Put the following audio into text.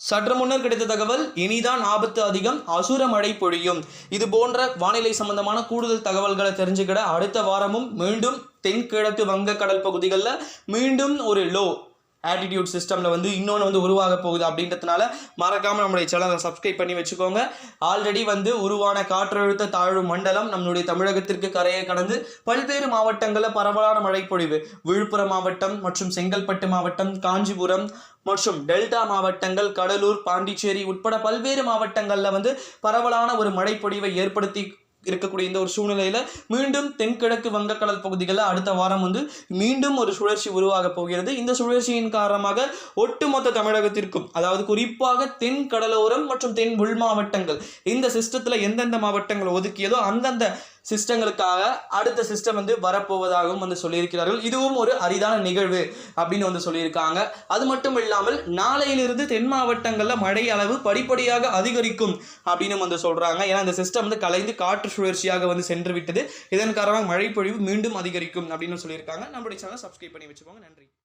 சற்று முன்னர் கிடைத்த தகவல் இனிதான் ஆபத்து அதிகம் அசுர மழை பொழியும். இது போன்ற வானிலை சம்பந்தமான கூடுதல் தகவல்களை தெரிஞ்சுக்கிட அடுத்த வாரமும் மீண்டும் தென்கிழக்கு வங்கக்கடல் பகுதிகளில் மீண்டும் ஒரு லோ ஆட்டிடியூட் சிஸ்டமில் வந்து இன்னொன்று வந்து உருவாக போகுது அப்படின்றதுனால மறக்காமல் நம்மளுடைய சேனலை சப்ஸ்கிரைப் பண்ணி வச்சுக்கோங்க. ஆல்ரெடி வந்து உருவான காற்றழுத்த தாழ்வு மண்டலம் நம்மளுடைய தமிழகத்திற்கு கரையை கடந்து பல்வேறு மாவட்டங்களில் பரவலான மழைப்பொழிவு. விழுப்புரம் மாவட்டம் மற்றும் செங்கல்பட்டு மாவட்டம் காஞ்சிபுரம் மற்றும் டெல்டா மாவட்டங்கள் கடலூர் பாண்டிச்சேரி உட்பட பல்வேறு மாவட்டங்களில் வந்து பரவலான ஒரு மழைப்பொழிவை ஏற்படுத்தி இருக்கக்கூடிய இந்த ஒரு சூழ்நிலையில மீண்டும் தென்கிழக்கு வங்கக்கடல் பகுதிகளில் அடுத்த வாரம் வந்து மீண்டும் ஒரு சுழற்சி உருவாக போகிறது. இந்த சுழற்சியின் காரணமாக ஒட்டுமொத்த தமிழகத்திற்கும் அதாவது குறிப்பாக தென் கடலோரம் மற்றும் தென் உள் மாவட்டங்கள் இந்த சிஸ்டத்தில் எந்தெந்த மாவட்டங்கள் ஒதுக்கியதோ அந்தந்த சிஸ்டங்களுக்காக அடுத்த சிஸ்டம் வந்து வரப்போவதாகவும் வந்து சொல்லியிருக்கிறார்கள். இதுவும் ஒரு அரிதான நிகழ்வு அப்படின்னு வந்து சொல்லியிருக்காங்க. அது மட்டும் இல்லாமல் நாளையிலிருந்து தென் மாவட்டங்களில் மழை அளவு படிப்படியாக அதிகரிக்கும் அப்படின்னு வந்து சொல்கிறாங்க ஏன்னா இந்த சிஸ்டம் வந்து கலைந்து காற்று சுழற்சியாக வந்து சென்று விட்டது இதன் காரணமாக மழை பொழிவு மீண்டும் அதிகரிக்கும் அப்படின்னு சொல்லியிருக்காங்க. நம்மளுடைய சேனல் சப்ஸ்கிரைப் பண்ணி வச்சுக்கோங்க. நன்றி.